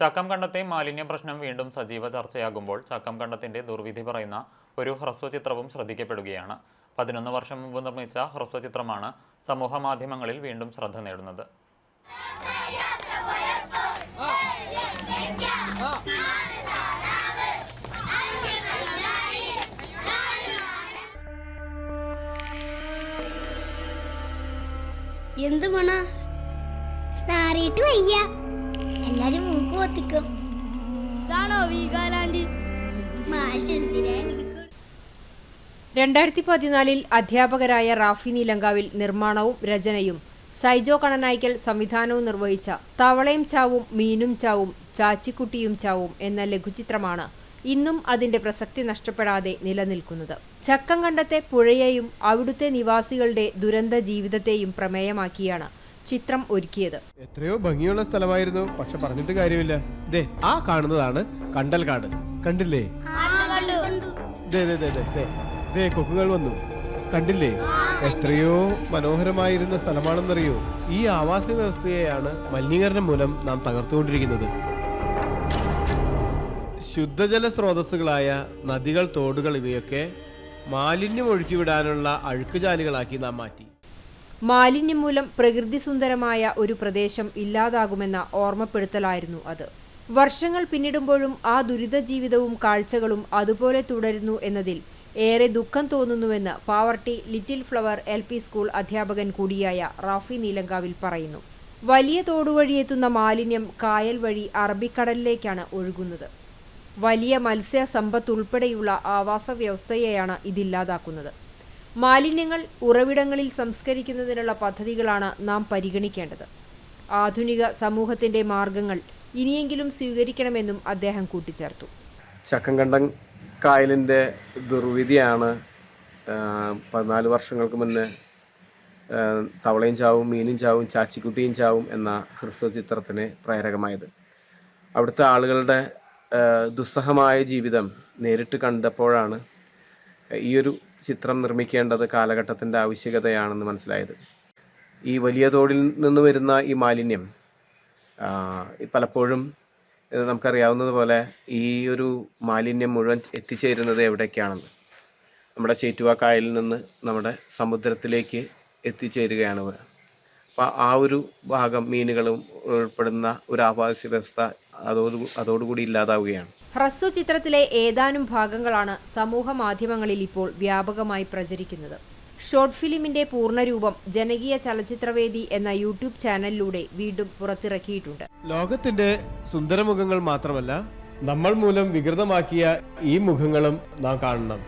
ചക്കം കണ്ടത്തെ മാലിന്യ പ്രശ്നം വീണ്ടും സജീവ ചർച്ചയാകുമ്പോൾ ചക്കം കണ്ടത്തിന്റെ ദുർവിധി പറയുന്ന ഒരു ഹ്രസ്വചിത്രവും ശ്രദ്ധിക്കപ്പെടുകയാണ്. പതിനൊന്ന് വർഷം മുമ്പ് നിർമ്മിച്ച ഹ്രസ്വചിത്രമാണ് സമൂഹ മാധ്യമങ്ങളിൽ വീണ്ടും ശ്രദ്ധ നേടുന്നത്. എന്ത് മണ നാറിയിട്ട് വയ്യ. എല്ലാരും മൂക്ക് പൊത്തിക്കും ഇതാണോ വീഗാലാൻഡ്? രണ്ടായിരത്തി പതിനാലിൽ അധ്യാപകരായ റാഫി നീലങ്കാവിൽ നിർമ്മാണവും രചനയും സൈജോ കണനായ്ക്കൽ സംവിധാനവും നിർവഹിച്ച തവളയും ചാവും മീനും ചാവും ചാച്ചിക്കുട്ടിയും ചാവും എന്ന ലഘുചിത്രമാണ് ഇന്നും അതിന്റെ പ്രസക്തി നഷ്ടപ്പെടാതെ നിലനിൽക്കുന്നത്. ചക്കം കണ്ടത്തെ പുഴയെയും അവിടുത്തെ നിവാസികളുടെ ദുരന്ത ജീവിതത്തെയും പ്രമേയമാക്കിയാണ് ചിത്രം ഒരുക്കിയത്. എത്രയോ ഭംഗിയുള്ള സ്ഥലമായിരുന്നു. പക്ഷെ പറഞ്ഞിട്ട് കാര്യമില്ല. ദേ ആ കാണുന്നതാണ് കണ്ടൽ കാട്. കണ്ടില്ലേ? ദേ ദേ ദേ ദേ ദേ. കൊക്കുകൾ വന്നു. കണ്ടില്ലേ? എത്രയോ മനോഹരമായിരുന്ന സ്ഥലമാണെന്നറിയോ? ഈ ആവാസ വ്യവസ്ഥയെയാണ് മലിനീകരണം മൂലം നാം തകർത്തുകൊണ്ടിരിക്കുന്നത്. ശുദ്ധജല സ്രോതസ്സുകളായ നദികൾ തോടുകൾ ഇവയൊക്കെ മാലിന്യം ഒഴുക്കിവിടാനുള്ള അഴുക്കുചാലുകളാക്കി നാം മാറ്റി. മാലിന്യം മൂലം പ്രകൃതി സുന്ദരമായ ഒരു പ്രദേശം ഇല്ലാതാകുമെന്ന ഓർമ്മപ്പെടുത്തലായിരുന്നു അത്. വർഷങ്ങൾ പിന്നിടുമ്പോഴും ആ ദുരിത ജീവിതവും കാഴ്ചകളും അതുപോലെ തുടരുന്നു എന്നതിൽ ഏറെ ദുഃഖം തോന്നുന്നുവെന്ന് Pavaratty little flower L school അധ്യാപകൻ കൂടിയായ റാഫി നീലങ്കാവിൽ പറയുന്നു. വലിയ തോടുവഴിയെത്തുന്ന മാലിന്യം കായൽ വഴി അറബിക്കടലിലേക്കാണ് ഒഴുകുന്നത്. വലിയ മത്സ്യ സമ്പത്തുൾപ്പെടെയുള്ള ആവാസ വ്യവസ്ഥയെയാണ് ഇതില്ലാതാക്കുന്നത്. മാലിന്യങ്ങൾ ഉറവിടങ്ങളിൽ സംസ്കരിക്കുന്നതിനുള്ള പദ്ധതികളാണ് നാം പരിഗണിക്കേണ്ടത്. ആധുനിക സമൂഹത്തിന്റെ മാർഗങ്ങൾ ഇനിയെങ്കിലും സ്വീകരിക്കണമെന്നും അദ്ദേഹം കൂട്ടിച്ചേർത്തു. ചക്കംകണ്ടം കായലിന്റെ ദുർവിധിയാണ് പതിനാല് വർഷങ്ങൾക്ക് മുന്നേ തവളയും ചാവും മീനും ചാവും ചാച്ചിക്കുട്ടിയും ചാവും എന്ന ഹ്രസ്വ ചിത്രത്തിന് പ്രേരകമായത്. അവിടുത്തെ ആളുകളുടെ ദുസ്സഹമായ ജീവിതം നേരിട്ട് കണ്ടപ്പോഴാണ് ഈ ഒരു ചിത്രം നിർമ്മിക്കേണ്ടത് കാലഘട്ടത്തിന്റെ ആവശ്യകതയാണെന്ന് മനസ്സിലായത്. ഈ വലിയ തോടിൽ നിന്ന് വരുന്ന ഈ മാലിന്യം പലപ്പോഴും നമുക്കറിയാവുന്നതുപോലെ ഈ ഒരു മാലിന്യം മുഴുവൻ എത്തിച്ചേരുന്നത് എവിടേക്കാണെന്ന്. നമ്മുടെ ചേറ്റുവ കായലിൽ നിന്ന് നമ്മുടെ സമുദ്രത്തിലേക്ക് എത്തിച്ചേരുകയാണ് അപ്പോൾ ആ ഒരു ഭാഗം മീനുകളും ഉൾപ്പെടുന്ന ഒരു ആവാസ വ്യവസ്ഥ അതോട് അതോടുകൂടി ഇല്ലാതാവുകയാണ്. ഹ്രസ്വ ചിത്രത്തിലെ ഏതാനും ഭാഗങ്ങളാണ് സമൂഹ മാധ്യമങ്ങളിൽ ഇപ്പോൾ വ്യാപകമായി പ്രചരിക്കുന്നത്. ഷോർട്ട് ഫിലിമിന്റെ പൂർണരൂപം ജനകീയ ചലച്ചിത്രവേദി എന്ന യൂട്യൂബ് ചാനലിലൂടെ വീണ്ടും പുറത്തിറക്കിയിട്ടുണ്ട്. ലോകത്തിന്റെ സുന്ദരമുഖങ്ങൾ മാത്രമല്ല നമ്മൾ മൂലം വികൃതമാക്കിയ ഈ മുഖങ്ങളും നാം കാണണം.